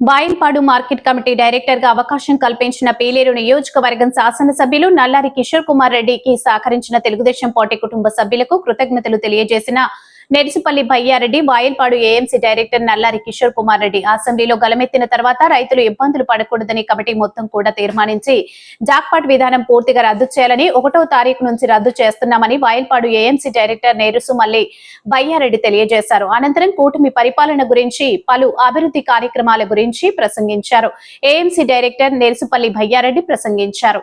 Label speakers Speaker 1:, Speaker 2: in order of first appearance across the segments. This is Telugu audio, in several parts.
Speaker 1: బాయిల్పాడు మార్కెట్ కమిటీ డైరెక్టర్గా అవకాశం కల్పించిన పీలేరు నియోజకవర్గం శాసనసభ్యులు నల్లారి కిషోర్ కుమార్ రెడ్డికి సహకరించిన తెలుగుదేశం పార్టీ కుటుంబ సభ్యులకు కృతజ్ఞతలు తెలియజేసిన నెరిసిపల్లి భయ్యారెడ్డి బాయల్పాడు ఏఎంసీ డైరెక్టర్ నల్లారి కిషోర్ కుమార్ రెడ్డి. అసెంబ్లీలో గలమెత్తిన తర్వాత రైతులు ఇబ్బందులు పడకూడదని కమిటీ మొత్తం కూడా తీర్మానించి జాక్పాట్ విధానం పూర్తిగా రద్దు చేయాలని ఒకటో తారీఖు నుంచి రద్దు చేస్తున్నామని బాయల్పాడు ఏఎంసీ డైరెక్టర్ నేరుసుమల్లి భయ్యారెడ్డి తెలియజేశారు. అనంతరం కూటమి పరిపాలన గురించి పలు అభివృద్ధి కార్యక్రమాల గురించి ప్రసంగించారు. ఏఎంసీ డైరెక్టర్ నేరుసుపల్లి భయ్యారెడ్డి ప్రసంగించారు.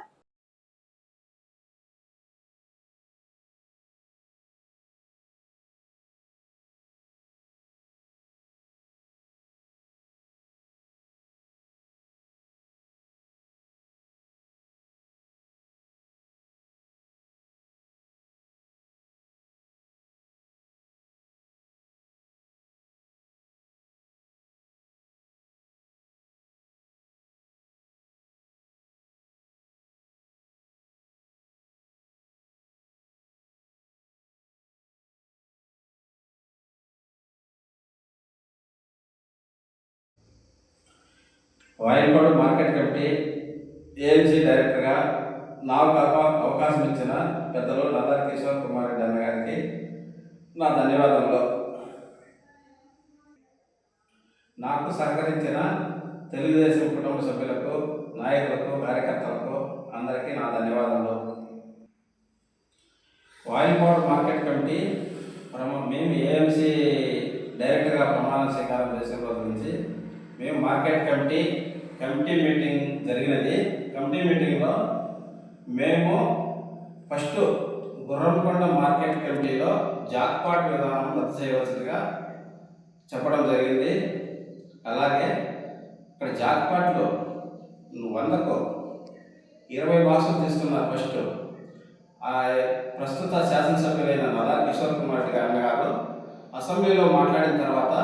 Speaker 2: వాయిల్పాడు మార్కెట్ కమిటీ ఏఎంసీ డైరెక్టర్గా నాకు అవకాశం ఇచ్చిన పెద్దలు నల్లారి కిషోర్ కుమార్ రెడ్డి అన్న గారికి నా ధన్యవాదములు. నాకు సహకరించిన తెలుగుదేశం కుటుంబ సభ్యులకు నాయకులకు కార్యకర్తలకు అందరికీ నా ధన్యవాదములు. వాయుపాడు మార్కెట్ కమిటీ మేము ఏఎంసీ డైరెక్టర్గా ప్రమాణ స్వీకారం చేసిన రోజు నుంచి మేము మార్కెట్ కమిటీ కమిటీ మీటింగ్ జరిగినది. కమిటీ మీటింగ్లో మేము ఫస్ట్ గుర్రంకొండ మార్కెట్ కమిటీలో జాక్పాట్ విధానం రద్దు చేయవలసిందిగా చెప్పడం జరిగింది. అలాగే ఇక్కడ జాక్పాట్లో వందకు ఇరవై బాక్సులు తీస్తున్నారు ఫస్ట్. ఆ ప్రస్తుత శాసనసభ్యులైన నల్లా కిషోర్ కుమార్ గారు అసెంబ్లీలో మాట్లాడిన తర్వాత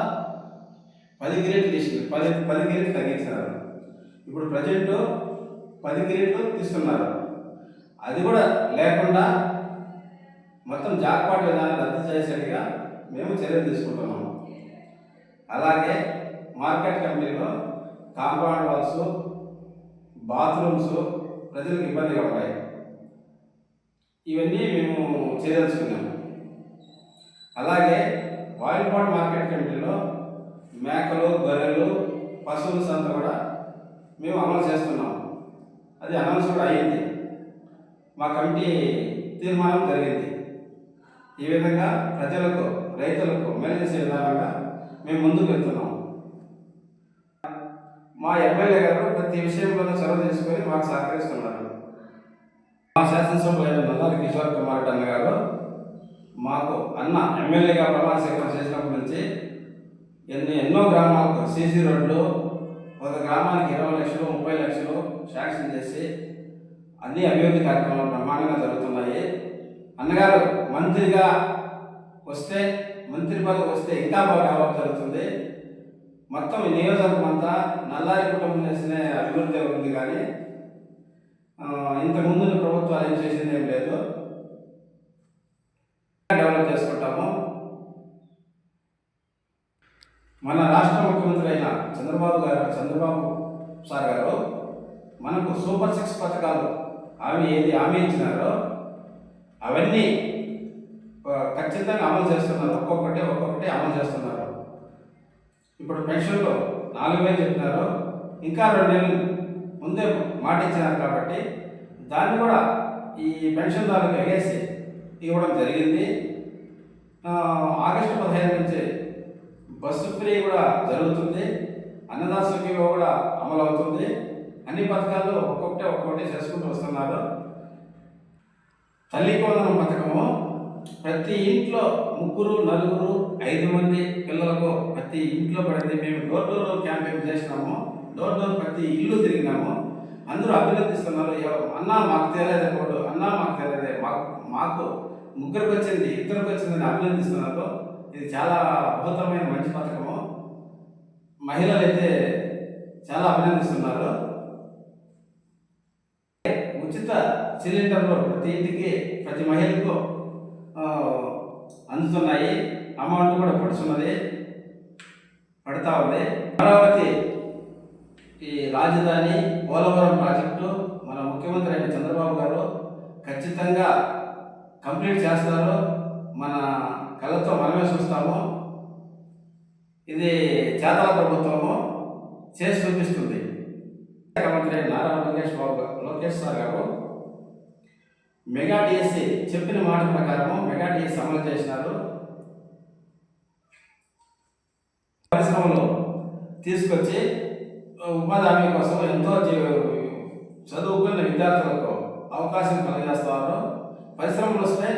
Speaker 2: పది గిరెట్లు తీసింది. పది పది గిరెట్లు తగ్గించారు. ఇప్పుడు ప్రజెంట్ పది గ్రేడ్లు తీస్తున్నారు. అది కూడా లేకుండా మొత్తం జాక్పాట్ విధానం రద్దు చేసేట్టుగా మేము చర్యలు తీసుకుంటున్నాము అలాగే మార్కెట్ కంపెనీలో కాంపౌండ్ వాల్స్ బాత్రూమ్స్ ప్రజలకు ఇబ్బందిగా ఉంటాయి ఇవన్నీ మేము చేయదలుచుకున్నాము అలాగే వాయిల్పాడ్ మార్కెట్ కమిటీలో మేకలు గొర్రెలు పశువుల సంత కూడా మేము అమలు చేస్తున్నాం. అది అనౌన్స్ కూడా అయ్యింది మా కమిటీ తీర్మానం జరిగింది. ఈ విధంగా ప్రజలకు రైతులకు మేలు చేసే విధానంగా మేము ముందుకు వెళ్తున్నాం. మా ఎమ్మెల్యే గారు ప్రతి విషయంలోనూ చొరవ తీసుకొని మాకు సహకరిస్తున్నారు. మా శాసనసభ్యులైన నల్లారి కిషోర్ కుమార్ అన్న గారు మాకు అన్న ఎమ్మెల్యేగా ప్రమాణ స్వీకారం చేసినప్పటి నుంచి ఎన్నో ఎన్నో గ్రామాలకు సీసీ రోడ్లు ఒక గ్రామానికి ఇరవై లక్షలు ముప్పై లక్షలు శాంక్షన్ చేసి అన్ని అభివృద్ధి కార్యక్రమాలు బ్రహ్మాండంగా జరుగుతున్నాయి. అన్నగారు మంత్రిగా వస్తే మంత్రి పదవి వస్తే ఇంకా బాగా డెవలప్ జరుగుతుంది. మొత్తం ఈ నియోజకవర్గం అంతా నల్లారి కుటుంబం చేసిన అభివృద్ధి ఉంది కానీ ఇంతకుముందు ప్రభుత్వాలు ఏం చేసింది ఏం లేదు. మన రాష్ట్ర ముఖ్యమంత్రి అయిన చంద్రబాబు గారు చంద్రబాబు సార్ గారు మనకు సూపర్ సిక్స్ పథకాలు ఆమె ఏది హామీ ఇచ్చినారో అవన్నీ ఖచ్చితంగా అమలు చేస్తున్నారు. ఒక్కొక్కటి ఒక్కొక్కటి అమలు చేస్తున్నారు. ఇప్పుడు పెన్షన్లు నాలుగు వేలు చెప్పినారు ఇంకా రెండు నెలలు ముందే మాట ఇచ్చినారు కాబట్టి దాన్ని కూడా ఈ పెన్షన్దారులకు ఎగేసి ఇవ్వడం జరిగింది. ఆగస్టు పదిహేను నుంచి బస్సు ఫ్రీ కూడా జరుగుతుంది అన్నదాన కూడా అమలు అవుతుంది అన్ని పథకాలు ఒక్కొక్కటి ఒక్కొక్కటి చేసుకుంటూ వస్తున్నారు. తల్లి వందనం పథకము ప్రతి ఇంట్లో ముగ్గురు నలుగురు ఐదు మంది పిల్లలకు ప్రతి ఇంట్లో పడింది. మేము డోర్ డోర్ క్యాంపెయిన్ చేసినాము. డోర్ డోర్ ప్రతి ఇల్లు తిరిగినాము. అందరూ అభినందిస్తున్నారు. ఎవ- అన్నా మాకు తెలియదు అన్నా మాకు తెలియదే మాకు మాకు ముగ్గురికి వచ్చింది ఇద్దరికి వచ్చిందని అభినందిస్తున్నారు. ఇది చాలా అద్భుతమైన మంచి పథకము. మహిళలు అయితే చాలా అభినందిస్తున్నారు. ఉచిత సిలిండర్లు ప్రతి ఇంటికి ప్రతి మహిళకు అందుతున్నాయి. అమౌంట్ కూడా పడుతున్నది పడతా ఉంది. అమరావతి ఈ రాజధాని పోలవరం ప్రాజెక్టు మన ముఖ్యమంత్రి అయిన చంద్రబాబు గారు ఖచ్చితంగా కంప్లీట్ చేస్తారు. మన కళ్ళతో మనమే చూస్తాము. ఇది చేతల ప్రభుత్వము చేసి చూపిస్తుంది. మంత్రి నారా లోకేష్ బాబు లోకేష్ సార్ గారు మెగా డిఎస్సి చెప్పిన మాట ప్రకారము మెగా డిఎస్సి అమలు చేసినారు. పరిశ్రమలు తీసుకొచ్చి ఉపాధి హామీ కోసం ఎంతో చదువుకున్న విద్యార్థులకు అవకాశం కలిగజేస్తున్నారు పరిశ్రమలు వస్తే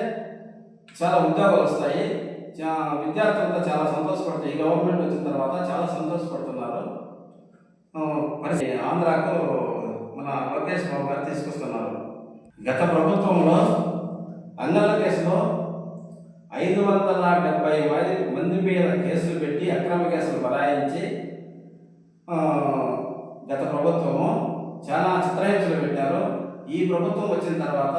Speaker 2: చాలా ఉద్యోగాలు వస్తాయి. విద్యార్థులంతా చాలా సంతోషపడతాయి గవర్నమెంట్ వచ్చిన తర్వాత చాలా సంతోషపడుతున్నారు. మరి ఆంధ్రాకు మన లోకేష్ బాబు గారు తీసుకొస్తున్నారు. గత ప్రభుత్వంలో అంగళ్ళ కేసులో ఐదు వందల డెబ్బై మంది మంది మీద కేసులు పెట్టి అక్రమ కేసులు బరాయించి గత ప్రభుత్వము చాలా చిత్రహింసలు పెట్టారు. ఈ ప్రభుత్వం వచ్చిన తర్వాత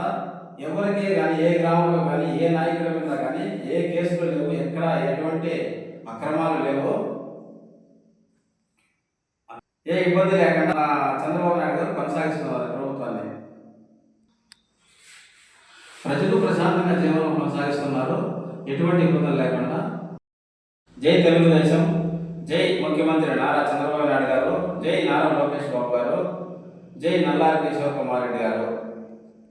Speaker 2: ఎవరికి కానీ ఏ గ్రామంలో కానీ ఏ నాయకుల మీద కానీ ఏ కేసులు లేవు ఎక్కడ ఎటువంటి అక్రమాలు లేవు. ఏ ఇబ్బంది లేకుండా చంద్రబాబు నాయుడు గారు కొనసాగిస్తున్నారు ప్రభుత్వాన్ని. ప్రజలు ప్రశాంతంగా జీవనం కొనసాగిస్తున్నారు. ఎటువంటి ఇబ్బందులు లేకుండా. జై తెలుగుదేశం. జై ముఖ్యమంత్రి నారా చంద్రబాబు నాయుడు గారు. జై నారా లోకేష్ బాబు గారు. జై నల్లారి కిషోర్ కుమార్ రెడ్డి గారు.